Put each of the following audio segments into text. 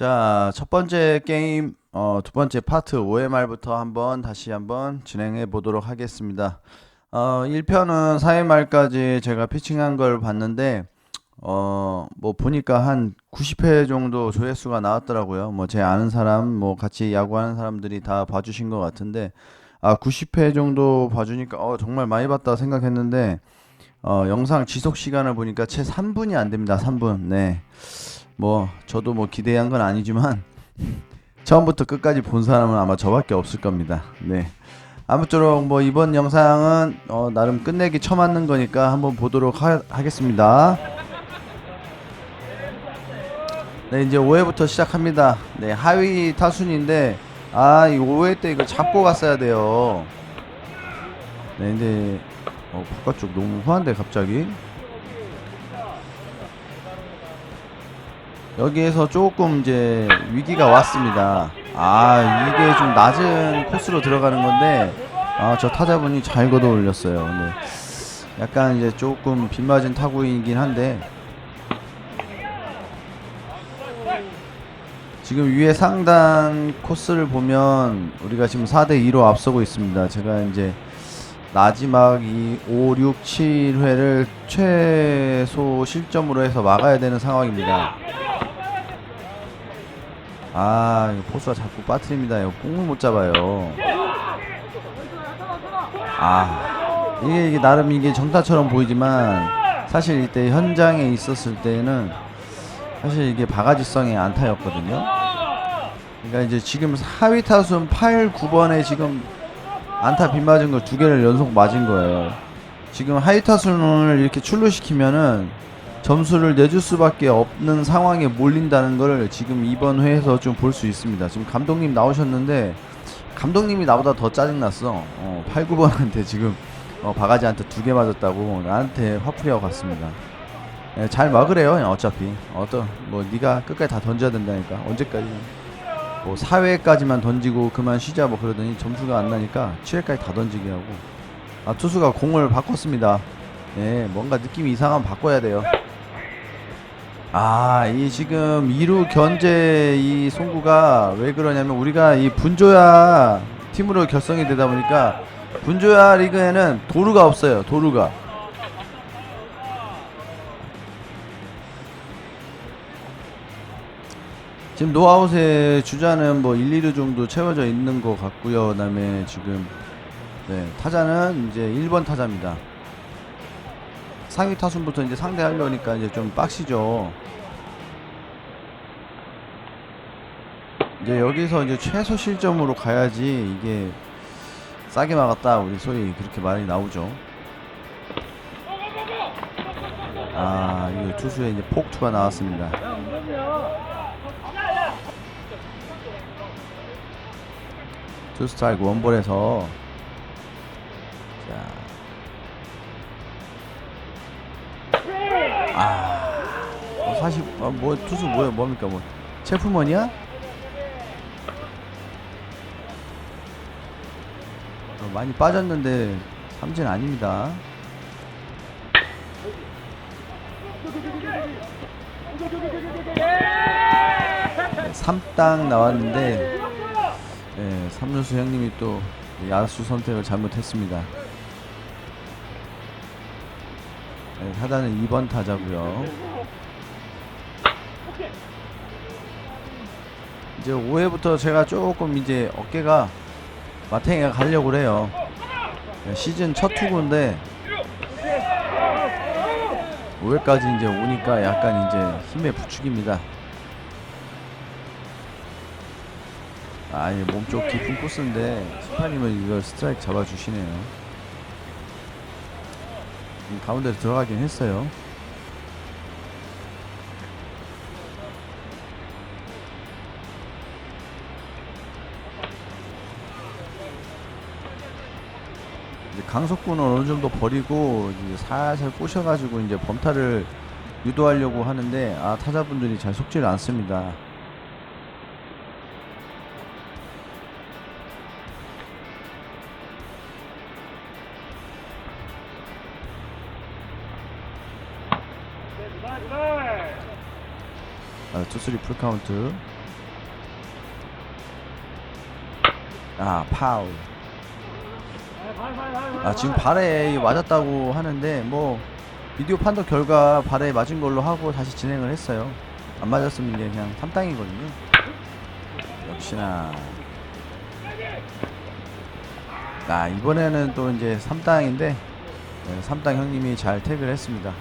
자, 첫 번째 게임, 어, 두 번째 파트 OMR부터 한번 다시 한번 진행해 보도록 하겠습니다. 어, 1편은 4회 말까지 제가 피칭한 걸 봤는데, 어, 뭐 보니까 한 90회 정도 조회수가 나왔더라고요. 뭐 제 아는 사람, 뭐 같이 야구하는 사람들이 다 봐주신 것 같은데, 아, 90회 정도 봐주니까, 어, 정말 많이 봤다 생각했는데, 어, 영상 지속 시간을 보니까 채 3분이 안 됩니다. 3분. 네. 뭐 저도 뭐 기대한 건 아니지만 처음부터 끝까지 본 사람은 아마 저밖에 없을 겁니다. 네. 아무쪼록 뭐 이번 영상은 어, 나름 끝내기 처맞는 거니까 한번 보도록 하, 하겠습니다. 네 이제 5회부터 시작합니다. 네 하위 타순인데 아 이 5회 때 이거 잡고 갔어야 돼요. 네 근데 어, 바깥쪽 너무 후한데 갑자기 여기에서 조금 이제 위기가 왔습니다. 아 이게 좀 낮은 코스로 들어가는 건데 아 저 타자분이 잘 걷어 올렸어요. 근데 약간 이제 조금 빗맞은 타구이긴 한데 지금 위에 상단 코스를 보면 우리가 지금 4대 2로 앞서고 있습니다. 제가 이제 마지막 이 5, 6, 7회를 최소 실점으로 해서 막아야 되는 상황입니다. 아, 이거 포수가 자꾸 빠뜨립니다. 이거 공을 못 잡아요. 아, 이게, 이게 나름 이게 정타처럼 보이지만 사실 이때 현장에 있었을 때는 사실 이게 바가지성의 안타였거든요. 그러니까 이제 지금 4위 타순 8, 9번에 지금 안타 빗 맞은 걸 두 개를 연속 맞은 거예요. 지금 하이 타순을 이렇게 출루시키면은 점수를 내줄 수밖에 없는 상황에 몰린다는 걸 지금 이번 회에서 좀 볼 수 있습니다. 지금 감독님 나오셨는데 감독님이 나보다 더 짜증났어. 어, 8, 9번한테 지금 어, 바가지한테 두 개 맞았다고 나한테 화풀이하고 갔습니다. 예, 잘 막으래요. 어차피 어떤 뭐 네가 끝까지 다 던져야 된다니까 언제까지 뭐 4회까지만 던지고 그만 쉬자 뭐 그러더니 점수가 안 나니까 7회까지 다 던지게 하고 아 투수가 공을 바꿨습니다. 예, 뭔가 느낌이 이상하면 바꿔야 돼요. 아, 이 지금 2루 견제 이 송구가 왜 그러냐면 우리가 이 분조야 팀으로 결성이 되다 보니까 분조야 리그에는 도루가 없어요. 도루가. 지금 노아웃의 주자는 뭐 1, 2루 정도 채워져 있는 것 같고요. 그다음에 지금 네, 타자는 이제 1번 타자입니다. 상위 타순부터 이제 상대하려니까 이제 좀 빡시죠. 이제 여기서 이제 최소 실점으로 가야지 이게 싸게 막았다 우리 소리 그렇게 말이 나오죠. 아, 이거 투수에 이제 폭투가 나왔습니다. 투 스트라이크 원볼에서 자. 아, 어, 사실 어, 뭐 투수 뭐야 뭡니까 뭐 체프먼이야? 많이 빠졌는데 삼진 아닙니다. 네, 3땅 나왔는데 네, 삼루수 형님이 또 야수 선택을 잘못했습니다. 네, 타자는 2번 타자고요. 이제 5회부터 제가 조금 이제 어깨가 마탱이가 가려고 그래요. 네, 시즌 첫 투구인데 5회까지 이제 오니까 약간 이제 힘의 부축입니다. 아니 몸쪽 깊은 코스인데 심판님은 이걸 스트라이크 잡아주시네요. 음, 가운데로 들어가긴 했어요. 강석구는 어느 정도 버리고 이제 살살 꼬셔가지고 이제 범타를 유도하려고 하는데 아 타자분들이 잘 속지를 않습니다. 아, 투쓰리 풀카운트 아 파울 아 지금 발에 맞았다고 하는데 뭐 비디오 판독 결과 발에 맞은 걸로 하고 다시 진행을 했어요. 안 맞았으면 그냥 3땅이거든요. 역시나. 아 이번에는 또 이제 3땅인데 네, 3땅 형님이 잘 태그를 했습니다.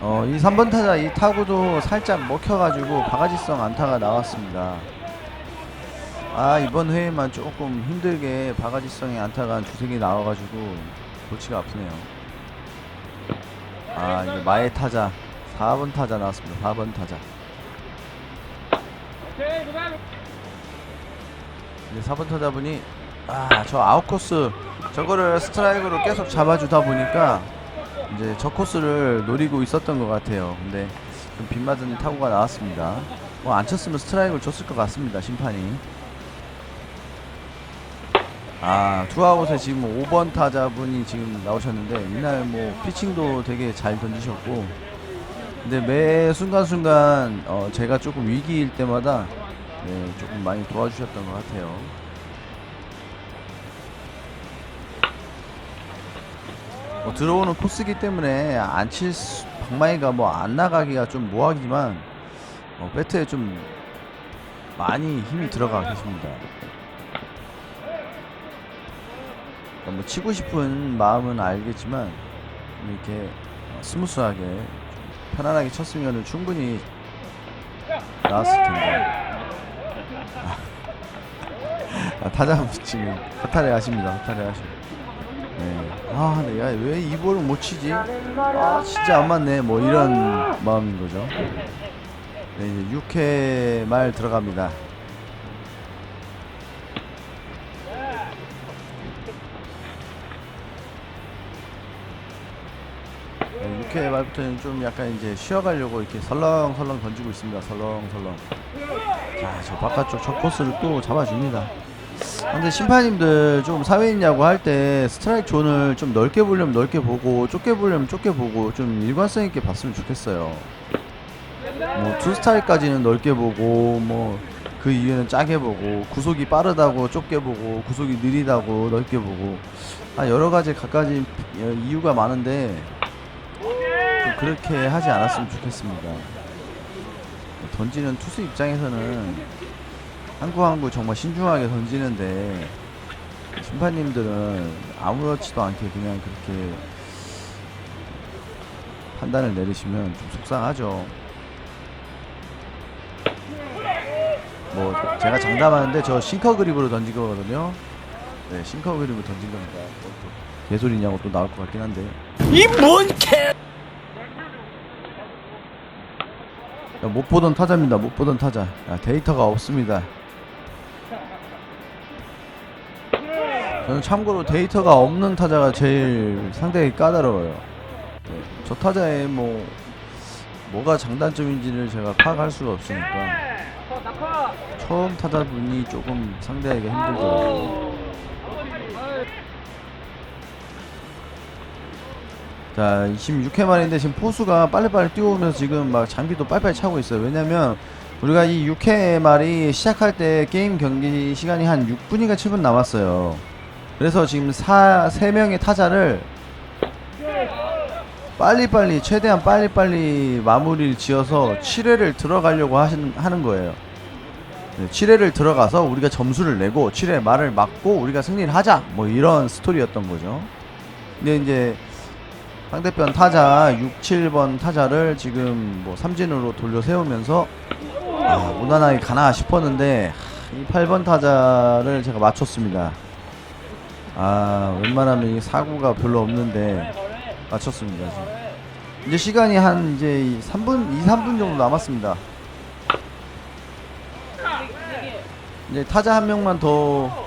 어, 이 3번 타자 이 타구도 살짝 먹혀가지고 바가지성 안타가 나왔습니다. 아 이번 회에만 조금 힘들게 바가지성의 안타가 개 나와가지고 골치가 아프네요. 아 이제 마의 타자 4번 타자 나왔습니다. 4번 타자. 이제 4번 타자분이 아 저 아웃 코스 저거를 스트라이크로 계속 잡아주다 보니까 이제 저 코스를 노리고 있었던 것 같아요. 근데 좀 빗맞은 타구가 나왔습니다. 뭐 안 쳤으면 스트라이크를 줬을 것 같습니다. 심판이. 아 투아웃에 지금 5번 타자분이 지금 나오셨는데 이날 뭐 피칭도 되게 잘 던지셨고 근데 매 순간순간 어 제가 조금 위기일 때마다 네, 조금 많이 도와주셨던 것 같아요. 뭐 들어오는 코스기 때문에 안 칠 방망이가 뭐 안 나가기가 좀 뭐하기만 어, 배트에 좀 많이 힘이 들어가 계십니다. 그러니까 뭐 치고 싶은 마음은 알겠지만 이렇게 어, 스무스하게 좀 편안하게 쳤으면 충분히 나왔을 텐데. 아, 타자 지금 허탈해 하십니다. 허탈해 하시고. 네. 아, 내가 왜 이 볼을 못 치지? 아, 진짜 안 맞네. 뭐 이런 마음인 거죠. 네, 이제 6회 말 들어갑니다. 네, 6회 말부터는 좀 약간 이제 쉬어가려고 이렇게 설렁설렁 던지고 있습니다. 설렁설렁. 자, 저 바깥쪽 첫 코스를 또 잡아줍니다. 근데 심판님들 좀 사회인 야구 할 때 스트라이크 존을 좀 넓게 보려면 넓게 보고 좁게 보려면 좁게 보고 좀 일관성 있게 봤으면 좋겠어요. 뭐 투 스타일까지는 넓게 보고 뭐 그 이유는 짜게 보고 구속이 빠르다고 좁게 보고 구속이 느리다고 넓게 보고 아 여러 가지 각가지 이유가 많은데 좀 그렇게 하지 않았으면 좋겠습니다. 던지는 투수 입장에서는 한구 한구 정말 신중하게 던지는데 심판님들은 아무렇지도 않게 그냥 그렇게 판단을 내리시면 좀 속상하죠. 뭐 제가 장담하는데 저 싱커 그립으로 던진 거거든요. 네, 싱커 그립으로 던진 겁니다. 뭐또 개소리냐고 또 나올 것 같긴 한데. 이 뭔 개! 야, 못 보던 타자입니다. 못 보던 타자. 야, 데이터가 없습니다. 저는 참고로 데이터가 없는 타자가 제일 상당히 까다로워요. 네, 저 타자의 뭐 뭐가 장단점인지를 제가 파악할 수가 없으니까 처음 타자분이 조금 상대하기가 힘들더라고요. 자, 26회 말인데 지금 포수가 빨리빨리 뛰어오면서 지금 막 장비도 빨리빨리 차고 있어요. 왜냐면 우리가 이 6회 말이 시작할 때 게임 경기 시간이 한 6분인가 7분 남았어요. 그래서 지금 4, 3명의 타자를 빨리빨리 최대한 빨리빨리 마무리를 지어서 7회를 들어가려고 하시는, 하는 거예요. 네, 7회를 들어가서 우리가 점수를 내고 7회 말을 막고 우리가 승리를 하자 뭐 이런 스토리였던 거죠. 근데 이제 상대편 타자 6, 7번 타자를 지금 뭐 삼진으로 돌려 세우면서 아, 무난하게 가나 싶었는데 하, 이 8번 타자를 제가 맞췄습니다. 아 웬만하면 이 사고가 별로 없는데 맞췄습니다. 지금. 이제 시간이 한 이제 3분, 2, 3분 정도 남았습니다. 이제 타자 한 명만 더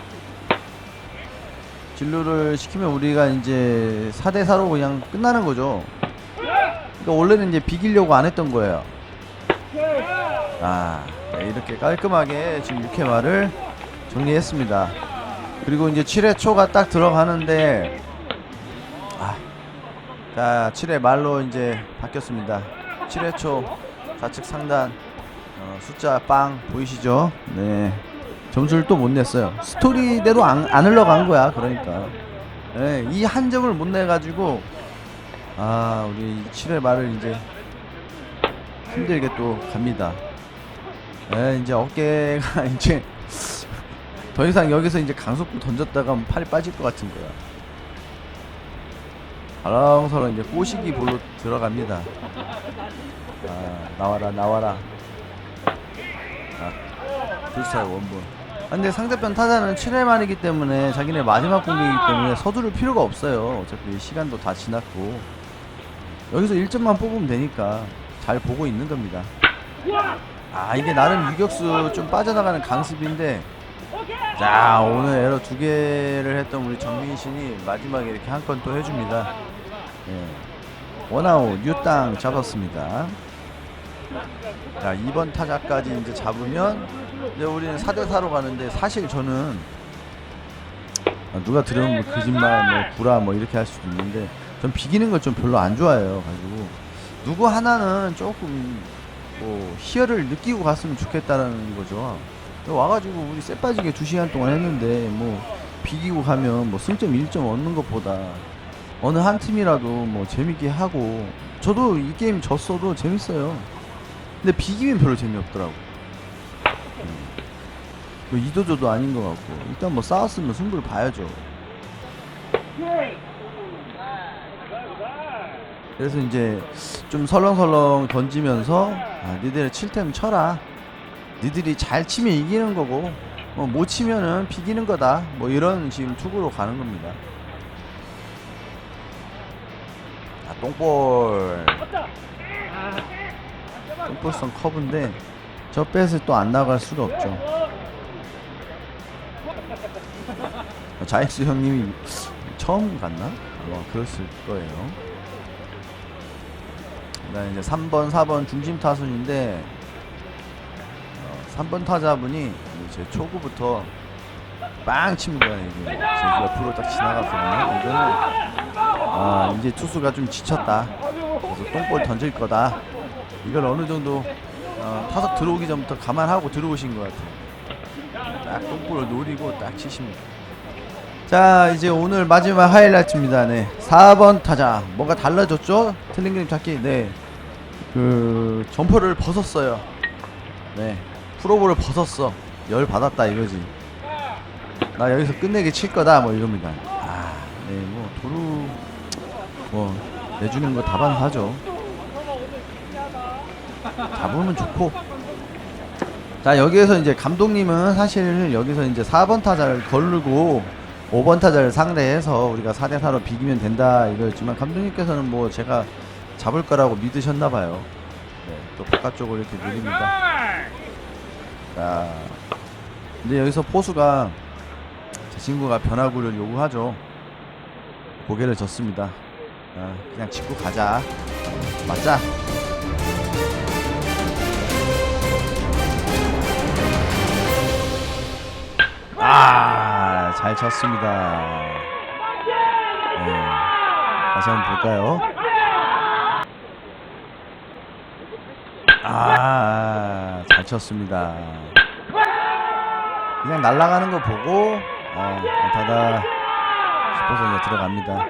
진루를 시키면 우리가 이제 4대 4로 그냥 끝나는 거죠. 그러니까 원래는 이제 비기려고 안 했던 거예요. 아, 네, 이렇게 깔끔하게 지금 6회 말을 정리했습니다. 그리고 이제 7회 초가 딱 들어가는데 아, 자 7회 말로 이제 바뀌었습니다. 7회 초 좌측 상단 어, 숫자 빵 보이시죠? 네. 점수를 또 못 냈어요. 스토리대로 안, 안 흘러간 거야. 그러니까 예, 이한 점을 못 내가지고 아 우리 7회 말을 이제 힘들게 또 갑니다. 예, 이제 어깨가 이제 더 이상 여기서 이제 강속구 던졌다가 팔이 빠질 것 같은 거야. 바랑서로 이제 꼬시기 볼로 들어갑니다. 아 나와라 나와라. 아 불살 원본. 아, 근데 상대편 타자는 7회 만이기 때문에 자기네 마지막 공격이기 때문에 서두를 필요가 없어요. 어차피 시간도 다 지났고 여기서 1점만 뽑으면 되니까 잘 보고 있는 겁니다. 아 이게 나름 유격수 좀 빠져나가는 강습인데 자 오늘 에러 두 개를 했던 우리 정민 신이 마지막에 이렇게 한 건 또 해줍니다. 예. 원아웃 유땅 잡았습니다. 자 2번 타자까지 이제 잡으면 이제 우리는 4대 4로 가는데 사실 저는 아, 누가 들으면 뭐 거짓말 뭐 구라 뭐 이렇게 할 수도 있는데 전 비기는 걸 좀 별로 안 좋아해요. 가지고 누구 하나는 조금 뭐 희열을 느끼고 갔으면 좋겠다라는 거죠. 와가지고 우리 쎄 빠지게 두 시간 동안 했는데 뭐 비기고 가면 뭐 승점 1점 얻는 것보다 어느 한 팀이라도 뭐 재밌게 하고 저도 이 게임 졌어도 재밌어요. 근데 비기면 별로 재미없더라고. 음. 뭐 이도저도 아닌 것 같고 일단 뭐 싸웠으면 승부를 봐야죠. 그래서 이제 좀 설렁설렁 던지면서 아, 니들 7템 쳐라. 니들이 잘 치면 이기는 거고 뭐못 치면은 비기는 거다. 뭐 이런 지금 투구로 가는 겁니다. 아 똥볼. 똥볼성 커브인데 저 뺏을 또 안 나갈 수가 없죠. 어, 자이스 형님이 처음 갔나? 아마 그랬을 거예요. 그다음에 이제 3번, 4번 중심 타순인데 어, 3번 타자분이 제 초구부터 빵 칩니다. 이게 제 옆으로 딱 지나갔거든요. 이거는 아 이제 투수가 좀 지쳤다. 그래서 똥볼 던질 거다. 이걸 어느 정도 어, 타석 들어오기 전부터 감안하고 들어오신 것 같아요. 딱 똥볼을 노리고 딱 치십니다. 자 이제 오늘 마지막 하이라이트입니다. 네 4번 타자 뭔가 달라졌죠? 틀린 그림 찾기 네 그 점퍼를 벗었어요. 네 프로볼을 벗었어 열 받았다 이거지. 나 여기서 끝내게 칠 거다 뭐 이겁니다. 아 네 뭐 도루 뭐 내주는 거 다반사죠. 잡으면 좋고. 자 여기에서 이제 감독님은 사실 여기서 이제 4번 타자를 걸르고 5번 타자를 상대해서 우리가 4대 4로 비기면 된다 이거였지만 감독님께서는 뭐 제가 잡을 거라고 믿으셨나 봐요. 네, 또 바깥쪽으로 이렇게 누립니다. 자, 근데 여기서 포수가 제 친구가 변화구를 요구하죠. 고개를 젓습니다. 아, 그냥 짚고 가자. 맞자. 잘 쳤습니다. 네. 다시 한번 볼까요? 아, 잘 쳤습니다. 그냥 날아가는 거 보고 아, 안타다 싶어서 이제 들어갑니다.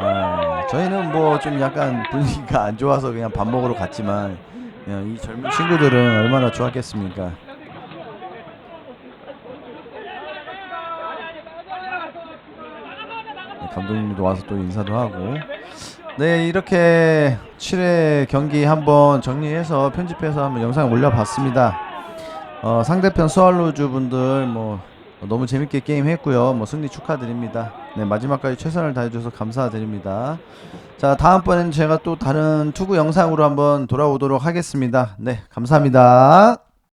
아, 저희는 뭐 좀 약간 분위기가 안 좋아서 그냥 밥 먹으러 갔지만 이 젊은 친구들은 얼마나 좋았겠습니까? 감독님도 와서 또 인사도 하고. 네 이렇게 7회 경기 한번 정리해서 편집해서 한번 영상 올려봤습니다. 어, 상대편 스왈로즈 분들 뭐 너무 재밌게 게임 했고요. 뭐 승리 축하드립니다. 네 마지막까지 최선을 다해줘서 감사드립니다. 자 다음번엔 제가 또 다른 투구 영상으로 한번 돌아오도록 하겠습니다. 네 감사합니다